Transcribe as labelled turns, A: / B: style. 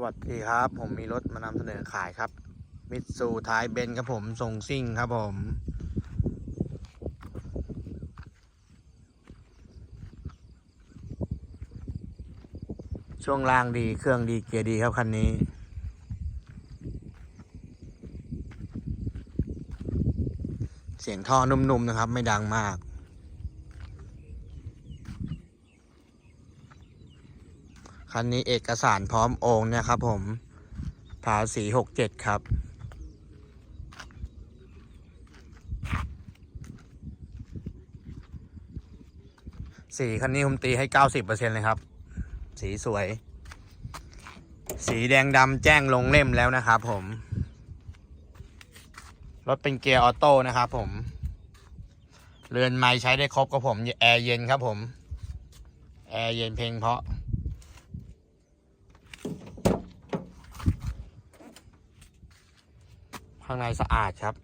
A: สวัสดีครับ ผมมีรถมานำเสนอขายครับมิตซูท้ายเบนซ์ครับผมทรงซิ่งครับผม ช่วงล่างดีเครื่องดีเกียร์ดีครับคันนี้ เสียงท่อนุ่มๆนะครับ ไม่ดังมาก คันนี้เอกสารพร้อมโองค์นะครับผมภาษีหกเจ็ดครับ สีคันนี้ผมตีให้เก้าสิบเปอร์เซ็นเลยครับ สีสวย สีแดงดำแจ้งลงเล่มแล้วนะครับผม รถเป็นเกียร์ออโต้นะครับผม เรือนไม้ใช้ได้ครบกับผม แอร์เย็นครับผม แอร์เย็นเพลงเพราะ ข้างในสะอาดครับ